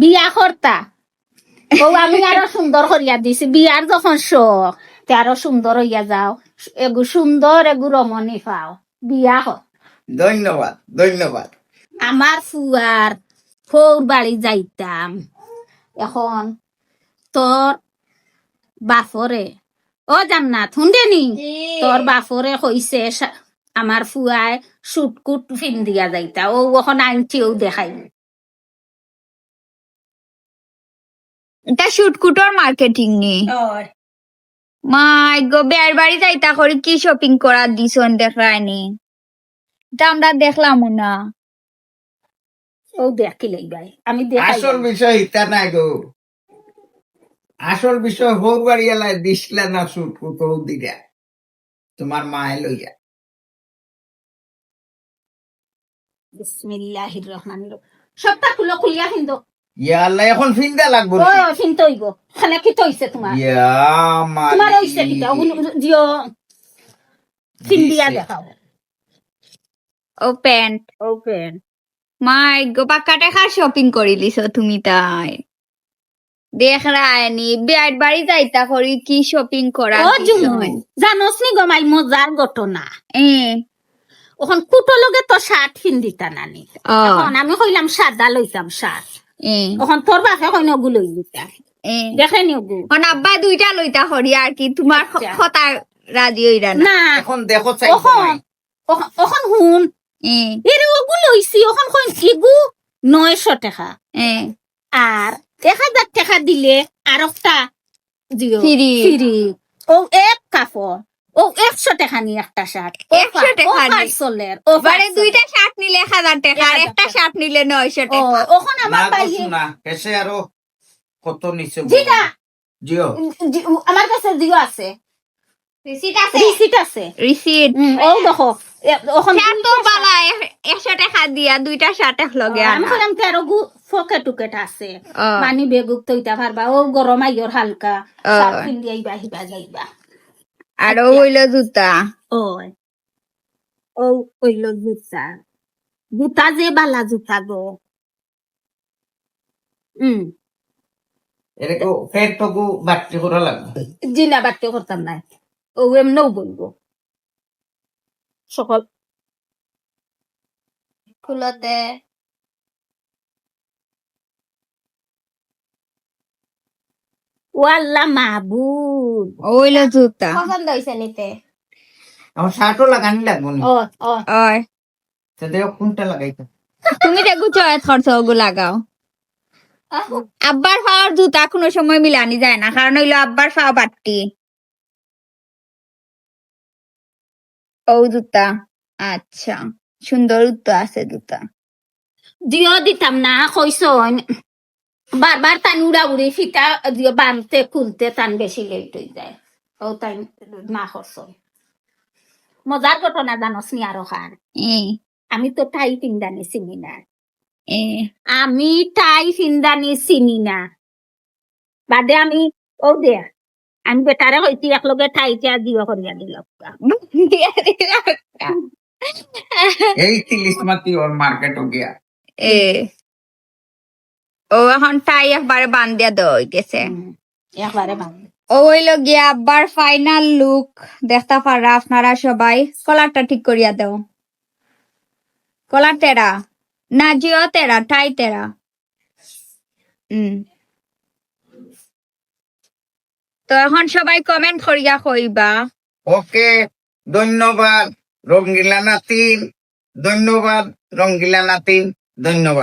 বিয়া করতা ও আমি আরও সুন্দর করিয়া দিছি। বিয়ার যখন শখ তে আরও সুন্দর হইয়া যাও। এগু সুন্দর এগু রমণী পাও। বিয়া হর ধন্যবাদ ধন্যবাদ। আমার ফুয়ার ফৌর বাড়ি যাইতাম। এখন তোর বাফরে ও জান্নাত শুনদেনি তোর বাফরে কইছে সা- আমার ফুয়ায় সুটকুট ফিন দিয়া যাইতা। ও এখন আনছিও দেখাই। এটা শুটকুটর মার্কেটিং নি মাই গো বেয়ার বাড়ি যাইতা করি কি শপিং করার দিছন দেখায়নি। এটা আমরা দেখলাম না। ও দেখি আমি আসল বিষয় ইতা নাই গো। আসল বিষয় হোক বাড়ি এলাই দিসলা না তোমার মায়ে লইয়া। বিসমিল্লাহির রহমানির রহিম। সবটা খুলো খুলিয়া ফিন্দো ইয়া আল্লাহ এখন ফিন্দা লাগবো ও ফিনতে হইব। খানে কি তৈছে তোমার ইয়া তোমার হইছে কিটা। জিও ফিন দিয়া দেখাও। ও প্যান্ট ওপেন মাই গো পাক্কা টাকার শপিং করে লিছ তুমি তাই। দেখ রায়নি বেয়ার বাড়ি যাইতা করি কি শপিং করার ও জুনু জানোস নি গমাই মজার ঘটনা। এ। কুটো লগে তো শার্ট ফিন্দিতা নানি। এখন আমি কইলাম সাদা লইতাম শার্ট এখন তোর বাপে কইন ওগু লই দিতা এ। দেখে নি ওগু। এখন আব্বা দুইটা লইতা করি আর কি তোমার আচ্ছা। কথা রাজি হইরা না। না। এখন দেখো ওখন- ওখন হুন এ। এরে ওগু লইছি ওখন কইন ইগু নয়শো টাকা। আর এক হাজার টাকা দিলে আর একটা দিও। ফ্রি। ফ্রি। ও এক কাপড়। ও একশো টাকা নি একটা শার্ট। ও 100 পা- টাকা ও নি? পার্সলের ও বারে দুইটা শার্ট নিলে এক হাজার টাকা আর একটা শার্ট নিলে নয়শো টাকা। ওখন আমার পাইয়ে এসে আরও কত নিচে জিটা জিও। আমার কাছে জিও আছে। রিসিট আছে? রিসিট আছে। রিসিট। ও দেখো ওখন তো বালা একশো টাকা দিয়া দুইটা শার্ট এক লগে আমি কইলাম ফকে টুকেট আছে। ও, বেগুক তৈতা পারবা ও গরম আইয়র হালকা। শার্ট আইবা আহিবা যাইবা। আর ও হইল জুতা। ওই ও ওইল জুতা। জুতা যে বালা জুতা গো। উম। এরকম ফের টকু বাড়তি করা লাগবে। জিনা বাড়তে করতাম না। ও এমনও বলব। সকল ওয়াল্লা মাহবুব। ও জুতা। পছন্দ হয়েছে নিতে? আমার শার্টও লাগানি লাগবো নি। ও ও ওই তো দেখো কোনটা লাগাইতো। তুমি দেখো চয়েস ওগু লাগাও। আব্বার ফাওয়ার জুতা কোনো সময় মিলানি যায় না কারণ হইল আব্বার ফাওয়া বাট্টি ও জুতা আচ্ছা। সুন্দর তো আছে জুতা। দিও দিতাম না কইস বারবার তান উড়া উড়ি ফিতা বানতে খুলতে তান বেশি লেট হয়ে যায়। ও তাই না করছ মজার ঘটনা জানস নি আরও খান আমি তো টাই পিন্দানি চিনি না। এ। আমি টাই পিন্দানি চিনি না। বাদে আমি ও দে আমি বেটারে হইতে একলগে টাইটা দিও করিয়া দিলাম এই তিলিশ মাতি ওর মার্কেটও গিয়া। এ। ও এখন টাই একবারে বান দিয়া দেওয়া হয়ে গেছে একবারে বান। ও হইল গিয়া আব্বার ফাইনাল লুক দেখতে পারা আপনারা সবাই। কলারটা ঠিক করিয়া দাও। কলার তেরা না জিও তেরা টাই তেরা উম তো এখন সবাই কমেন্ট করিয়া কইবা। ওকে ধন্যবাদ রঙ্গিলা নাতিন। ধন্যবাদ রঙ্গিলা নাতিন ধন্যবাদ।